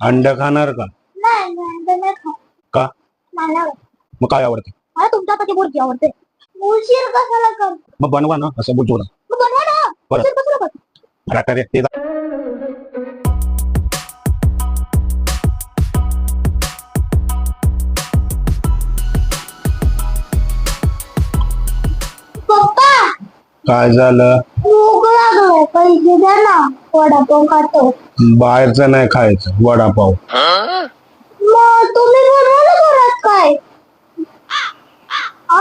अंड खाणार का? नाही मी अंडे नाही खात. का? मला मग काय आवडतं? मला तुमच्या हाताची बुर्जी आवडते. उशीर कशाला कर? मग बनवा ना असं बोलतो ना मग बनवा ना. बरं. उशीर कशाला कर? ट्रॅक्टर एक ते जा. पप्पा! काय झालं? भूक लागलं पैसे द्या ना वडापाव खातो. बाहेरचं नाही खायचं वडापाव. मग तुम्ही बनवा ना घरात काय? आ?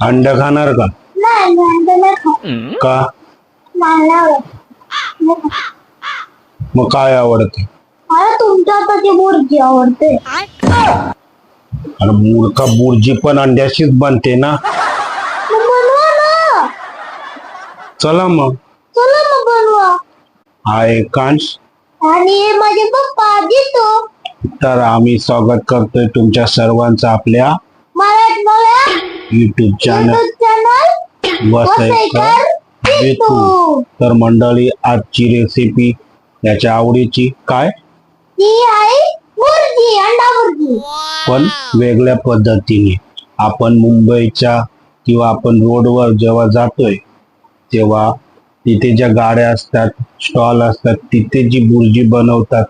अंड खाणार का? नाही मी अंडे नाही खात. का? मला आवडत. नाही खात. मग काय आवडतं? मला तुमच्या हाताची बुर्जी आवडते. अरे मूर्खा बुर्जी पण अंड्याशीच बनते ना मग बनवा ना चला मग. चला मग बनवा. हा एक कांश आणि हे माझे पप्पा देतो तर आम्ही स्वागत करतोय तुमच्या सर्वांचं आपल्या युट्यूब चॅनल वसईकर तर मंडळी आजची रेसिपी याच्या आवडीची काय? ती आहे बुर्जी अंडा बुर्जी पण वेगळ्या पद्धतीने. आपण मुंबईच्या किंवा आपण रोडवर जेव्हा जातोय तेव्हा तिथे ज्या गाड्या असतात स्टॉल असतात तिथे जी बुर्जी बनवतात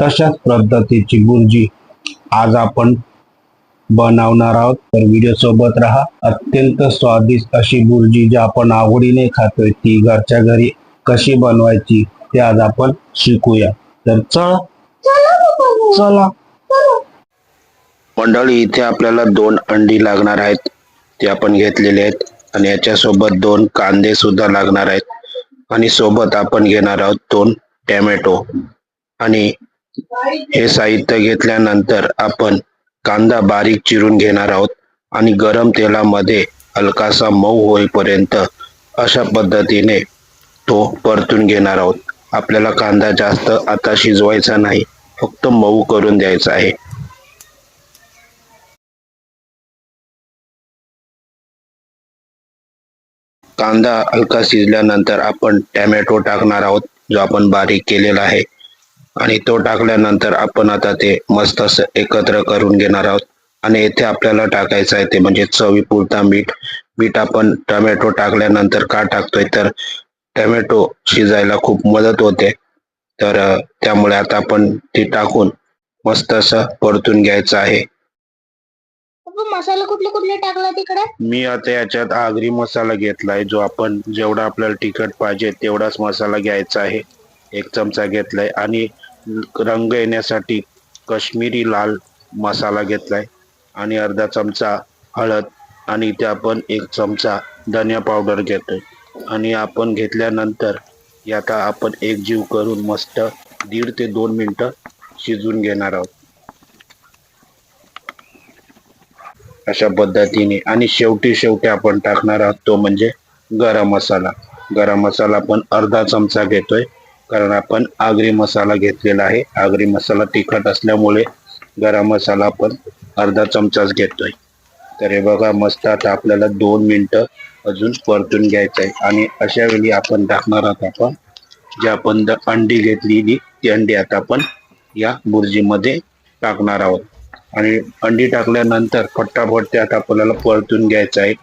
तशाच पद्धतीची बुर्जी आज आपण बनवणार आहोत. तर व्हिडिओ सोबत राहा. अत्यंत स्वादिष्ट अशी बुर्जी जी आपण आवडीने खातोय ती घरच्या घरी कशी बनवायची ते आज आपण शिकूया. तर चला चला. चला. मंडळी इथे आपल्याला दोन अंडी लागणार आहेत. ते आपण घेतलेले आहेत. आणि याच्यासोबत दोन कांदे सुद्धा लागणार आहेत. आणि सोबत आपण घेणार आहोत दोन टॅमॅटो. आणि हे साहित्य घेतल्यानंतर आपण कांदा बारीक चिरून घेणार आहोत. आणि गरम तेलामध्ये हलकासा मऊ होईपर्यंत अशा पद्धतीने तो परतून घेणार आहोत. आपल्याला कांदा जास्त आता शिजवायचा नाही. फक्त मऊ करून द्यायचा आहे. कांदा हलका शिजल्यानंतर आपण टॅमॅटो टाकणार आहोत जो आपण बारीक केलेला आहे. आणि तो टाकल्यानंतर आपण आता ते मस्त असं एकत्र करून घेणार आहोत. आणि येथे आपल्याला टाकायचं आहे ते म्हणजे चवीपुरता मीठ. मीठ आपण टमॅटो टाकल्यानंतर का टाकतोय तर टमॅटो शिजायला खूप मदत होते. तर त्यामुळे आता आपण ती टाकून मस्त असं परतून घ्यायचं आहे. मसाला कुठले कुठले टाकला तिकडे? मी आता याच्यात आगरी मसाला घेतलाय जो आपण जेवढा आपल्याला तिखट पाहिजे तेवढाच मसाला घ्यायचा आहे. एक चमचा घेतलाय आणि रंग येण्यासाठी कश्मीरी लाल मसाला घेतलाय आणि अर्धा चमचा हळद आणि इथे आपण एक चमचा धनिया पावडर घेतोय. आणि आपण घेतल्यानंतर आता आपण एक जीव करून मस्त दीड ते दोन मिनटं शिजून घेणार आहोत. अशा पद्धतीने. आणि शेवटी शेवटी आपण टाकणार आहोत तो म्हणजे गरम मसाला. गरम मसाला आपण अर्धा चमचा घेतोय. कारण आपण आगरी मसाला घेतलेला आहे. आगरी मसाला तिखट असल्यामुळे गरम मसाला आपण अर्धा चमचाच घेतोय. तर हे बघा मस्त आता आपल्याला दोन मिनटं अजून परतून घ्यायचं आहे आणि अशा वेळी आपण टाकणार आहोत आपण जे आपण अंडी घेतलेली ती अंडी आता आपण या बुर्जीमध्ये टाकणार आहोत. आणि अंडी टाकल्यानंतर फटाफट त्यात आपल्याला परतून घ्यायचं आहे.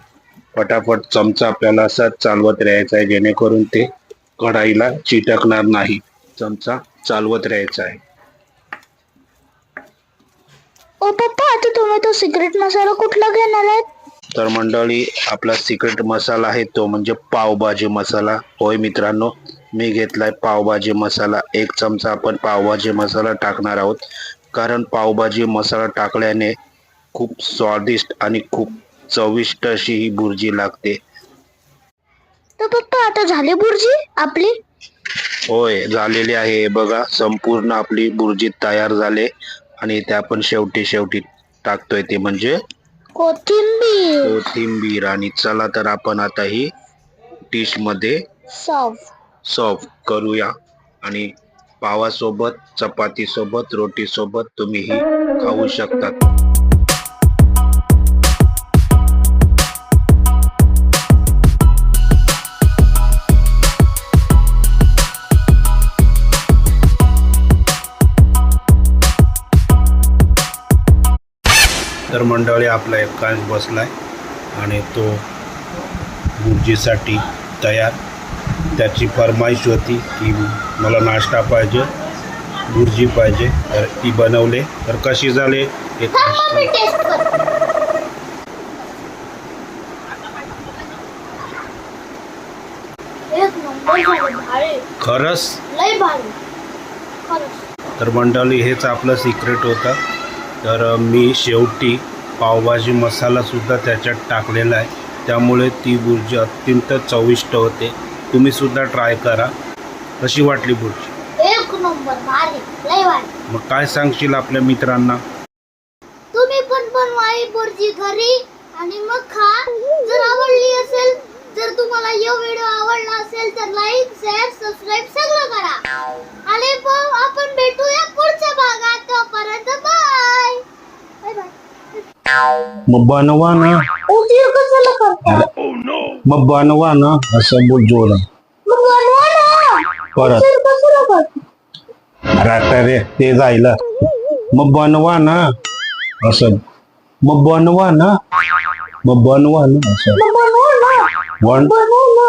फटाफट चमचा आपल्याला असा चालवत राहायचा आहे जेणेकरून ते कढाईला चिटकणार नाही. चमचा चालवत राहायचा आहे. ओ पप्पा आता तुम्ही तो सिक्रेट मसाला कुठला घेणार आहेत? तर मंडळी आपला सिक्रेट मसाला आहे तो म्हणजे पावभाजी मसाला. होय मित्रांनो मी घेतलाय पावभाजी मसाला. एक चमचा आपण पावभाजी मसाला टाकणार आहोत. कारण पावभाजी मसाला टाकल्याने खूप स्वादिष्ट आणि खूप चविष्ट अशी ही बुर्जी लागते. तर पप्पा आता झाली बुर्जी आपली? होय झालेली आहे. हे बघा संपूर्ण आपली बुर्जी तयार झाले आणि ते आपण शेवटी शेवटी टाकतोय ते म्हणजे कोथिंबीर. कोथिंबीर. आणि चला तर आपण आता ही डिशमध्ये सव सर्व करूया. आणि पावासोबत चपातीसोबत रोटीसोबत तुम्हीही खाऊ शकतात. तर मंडळी आपला एक कांस बसलाय आणि तो मुर्जीसाठी तयार. त्याची फरमाईश होती की मला नाश्ता पाहिजे बुर्जी पाहिजे. तर ती बनवले. तर कशी झाली? एक खरंच? तर मंडळी हेच आपलं सिक्रेट होतं. तर मी शेवटी पावभाजी मसालासुद्धा त्याच्यात टाकलेला आहे. त्यामुळे ती बुर्जी अत्यंत चविष्ट होते. तुम्हीसुद्धा ट्राय करा. कशी वाटली बुर्जी? एक नंबर भारी लय भारी. मग काय सांगशील आपल्या मित्रांना? तुम्ही पण बनवा ही बुर्जी घरी आणि मग खा. जर आवडली असेल जर तुम्हाला हा व्हिडिओ आवडला असेल तर लाईक शेअर सबस्क्राईब सगळं करा. आणि आपण भेटूया पुढच्या भागात. तोपर्यंत बाय बाय बाय मग बनवा ना. असं बोल जोर मग बनवा ना परत अरे आता रे ते जायला मग बनवा ना असं मग बनवा ना मग बनवा ना असं मग बनवा ना वन बनवा ना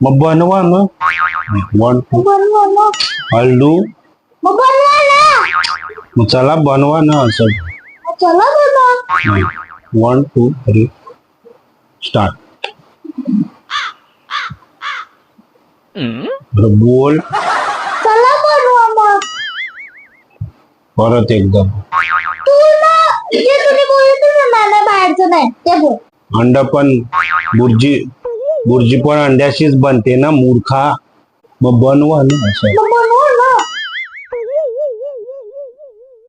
मग बनवा ना वन टू बनवा ना हळदू मग बनवा ना मग चला बनवा ना असं चला बनवा वन टू थ्री स्टार्ट बोल. चला बनवा मग. परत एकदम तू ना जे तुम्ही बोलतो ना मला बाहेरचं नाही ते बोल. अंड पण बुर्जी बुर्जी पण अंड्याशीच बनते ना मूर्खा. मग बनवा ना असं. मग